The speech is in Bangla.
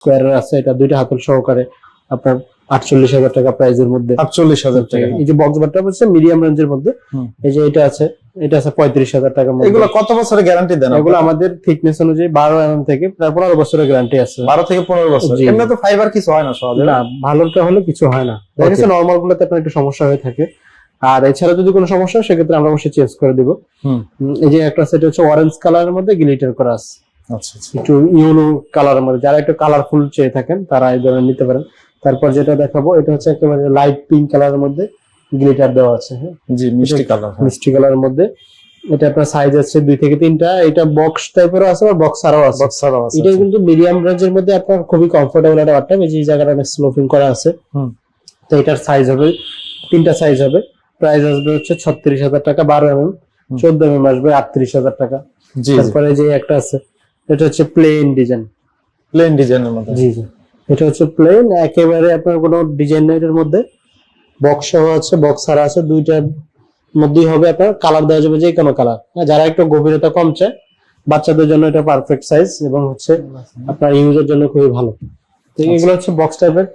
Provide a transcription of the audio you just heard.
স্কোয়ারের আছে এটা দুইটা হাতল সহকারে আপনার আটচল্লিশ হাজার টাকা প্রাইজের মধ্যে। আটচল্লিশ হাজার টাকা। এই যে বক্স বারটা হচ্ছে মিডিয়াম রেঞ্জের মধ্যে এই যে এটা আছে এটা আছে পঁয়ত্রিশ হাজার টাকার মধ্যে। এগুলো কত বছরের গ্যারান্টি দেন এগুলো আমাদের থিকনেস অনুযায়ী বারো এমএম থেকে প্রায় পনেরো বছরের গ্যারান্টি আছে। বারো থেকে পনেরো বছর। এমনি তো ফাইবার কিছু হয় না সহজে। না ভালোটা হলে কিছু হয় না। দেখা নর্মাল গুলোতে আপনার একটু সমস্যা হয়ে থাকে। আর এছাড়া যদি কোনো সমস্যা হয় সেক্ষেত্রে আমরা অবশ্যই চেঞ্জ করে দিব। এই যে একটা সেটা হচ্ছে অরেঞ্জ কালারের মধ্যে গ্লিটার করা আছে একটু ইউনো কালারের মধ্যে যারা একটু কালারফুল চেয়ে থাকেন তারা এই ধরনের নিতে পারেন। তারপর যেটা দেখাবো এটা হচ্ছে একেবারে লাইট পিঙ্ক কালারের মধ্যে গ্লিটার দেওয়া আছে হ্যাঁ? জি মিষ্টি কালার মিষ্টি কালারের মধ্যে। এটা আপনার সাইজ আছে দুই থেকে তিনটা। এটা বক্স টাইপেরও আছে আর বক্স ছাড়াও আছে? বক্স ছাড়াও আছে এটা কিন্তু মিডিয়াম রেঞ্জের মধ্যে আপনার খুবই কমফোর্টেবল একটা বাট্টা এই জায়গাটা অনেক স্লোপিং করা আছে। হুম। তো এটার সাইজ হবে তিনটা সাইজ হবে। প্রাইস আসবে হচ্ছে ছত্রিশ হাজার টাকা বারো এম এম চোদ্দ এম এম আসবে আটত্রিশ হাজার টাকা। তারপরে যে একটা আছে এটা হচ্ছে প্লেন ডিজাইন প্লেন ডিজাইনের মধ্যে? জি জি। এটা হচ্ছে প্লেন একেবারে আপনার কোনো ডিজাইন নেই মধ্যে। বক্স সহ আছে বক্স ছাড়া আছে দুইটার মধ্যেই হবে আপনার কালার দেওয়া যাবে যে কোনো কালার যারা একটু গভীরতা কমছে চায় বাচ্চাদের জন্য এটা পারফেক্ট সাইজ এবং হচ্ছে আপনার ইউজের জন্য খুবই ভালো। তো এগুলো হচ্ছে বক্স টাইপের